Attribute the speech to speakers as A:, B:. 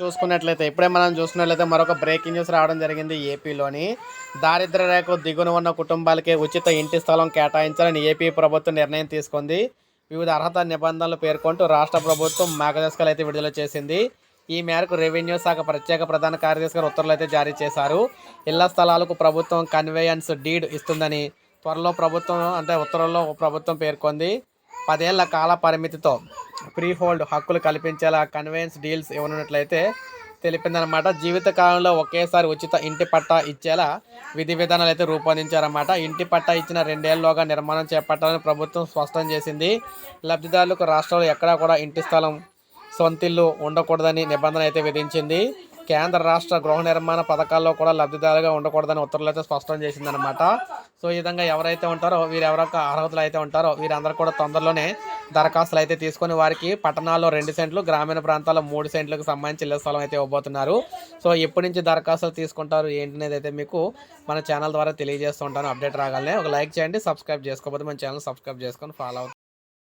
A: చూసుకున్నట్లయితే ఇప్పుడే మనం చూసుకున్నట్లయితే మరొక బ్రేకింగ్ న్యూస్ రావడం జరిగింది ఏపీలోని. దారిద్ర రేఖ దిగున ఉన్న కుటుంబాలకి ఉచిత ఇంటి స్థలం కేటాయించాలని ఏపీ ప్రభుత్వం నిర్ణయం తీసుకుంది. వివిధ అర్హత నిబంధనలు పేర్కొంటూ రాష్ట్ర ప్రభుత్వం మార్గదర్శకాలు అయితే విడుదల చేసింది. ఈ మేరకు రెవెన్యూ శాఖ ప్రత్యేక ప్రధాన కార్యదర్శి గారు ఉత్తర్వులు అయితే జారీ చేశారు. ఇళ్ళ స్థలాలకు ప్రభుత్వం కన్వేయన్స్ డీడ్ ఇస్తుందని త్వరలో ప్రభుత్వం అంటే ఉత్తర్వుల్లో ప్రభుత్వం పేర్కొంది. పదేళ్ళ కాల పరిమితితో ప్రీ హోల్డ్ హక్కులు కల్పించేలా కన్వెన్స్ డీల్స్ ఇవ్వనున్నట్లయితే తెలిపిందనమాట జీవితకాలంలో ఒకేసారి ఉచిత ఇంటి పట్టా ఇచ్చేలా విధి విధానాలు అయితే రూపొందించారన్నమాట. ఇంటి పట్టా ఇచ్చిన రెండేళ్ళలోగా నిర్మాణం చేపట్టాలని ప్రభుత్వం స్పష్టం చేసింది. లబ్ధిదారులకు రాష్ట్రంలో ఎక్కడా కూడా ఇంటి స్థలం సొంతిల్లు ఉండకూడదని నిబంధన అయితే విధించింది. కేంద్ర రాష్ట్ర గృహ నిర్మాణ పథకాల్లో కూడా లబ్ధిదారుగా ఉండకూడదని ఉత్తర్వులు అయితే స్పష్టం చేసిందనమాట సో ఈ విధంగా ఎవరైతే ఉంటారో వీరు ఎవరొక అర్హతలు అయితే ఉంటారో వీరందరూ కూడా తొందరలోనే దరఖాస్తులు అయితే తీసుకొని వారికి పట్టణాల్లో రెండు సెంట్లు గ్రామీణ ప్రాంతాల్లో మూడు సెంట్లకు సంబంధించి ఇళ్ళ స్థలం అయితే ఇవ్వబోతున్నారు. సో ఎప్పటి నుంచి దరఖాస్తులు తీసుకుంటారు ఏంటి అనేది అయితే మీకు మన ఛానల్ ద్వారా తెలియజేస్తూ ఉంటాను. అప్డేట్ రాగానే ఒక లైక్ చేయండి సబ్స్క్రైబ్ చేసుకోకపోతే మన ఛానల్ సబ్స్క్రైబ్ చేసుకొని ఫాలో అవుతుంది